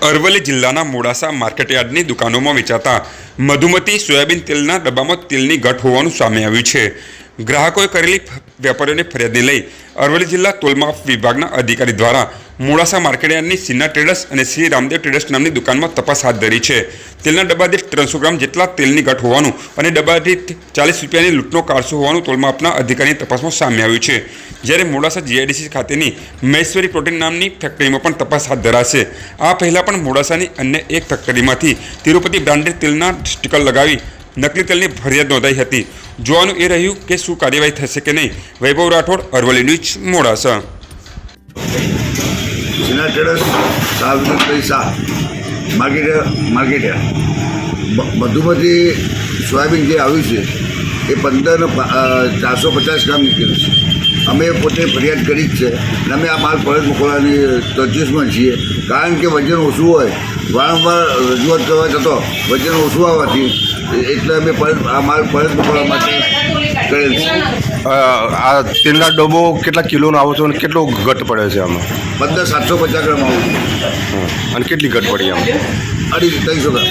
અરવલ્લી જિલ્લાના મોડાસા માર્કેટયાર્ડની દુકાનોમાં વેચાતા મધુમતી સોયાબીન તેલના ડબ્બામાં તેલની ઘટ હોવાનું સામે આવ્યું છે. ગ્રાહકોએ કરેલી વેપારીઓની ફરિયાદને લઈ અરવલ્લી જિલ્લા તોલમાફ વિભાગના અધિકારી દ્વારા મોડાસા માર્કેટયાર્ડની સિન્ના ટ્રેડર્સ અને શ્રી રામદેવ ટ્રેડર્સ નામની દુકાનમાં તપાસ હાથ ધરી છે. તેલના ડબ્બા દીઠ ત્રણસો ગ્રામ જેટલા તેલની ઘટ હોવાનું અને ડબ્બા દીઠ ચાલીસ રૂપિયાની લૂંટનો કારસો હોવાનું તોલમાં આપના અધિકારીની તપાસમાં સામે આવ્યું છે. જ્યારે મોડાસા જીઆઈડીસી ખાતેની મહેશ્વરી પ્રોટીન નામની ફેક્ટરીમાં પણ તપાસ હાથ ધરાશે. આ પહેલાં પણ મોડાસાની અન્ય એક ફેક્ટરીમાંથી તિરુપતિ બ્રાન્ડેડ તેલના સ્ટીકર લગાવી નકલી તેલની ફરિયાદ નોંધાઈ હતી. જોવાનું એ રહ્યું કે શું કાર્યવાહી થશે કે નહીં. વૈભવ રાઠોડ, અરવલ્લી ન્યૂઝ મોડાસા સિના ટ્રેડર્સ સાર્વજનિક Shah market market Madhumati soybean જે આવ્યું છે, એ પંદર ચારસો પચાસ ગ્રામ નીકળ્યું છે. અમે પોતે ફરિયાદ કરી જ છે, અને અમે આ માલ પરત મોકલવાની તજવીજમાં છીએ. કારણ કે વજન ઓછું હોય, વારંવાર રજૂઆત કરવા જતો, વજન ઓછું આવવાથી એટલે અમે પરત આ માલ પરત મોકલવા માટે કરેલ છે. આ તેલના ડબ્બો કેટલા કિલોનો આવો છો અને કેટલો ઘટ પડે છે આમાં? બધા સાતસો પચાસ ગ્રામ આવું અને કેટલી ઘટ પડી આમાં? અઢી ત્રણસો ગ્રામ.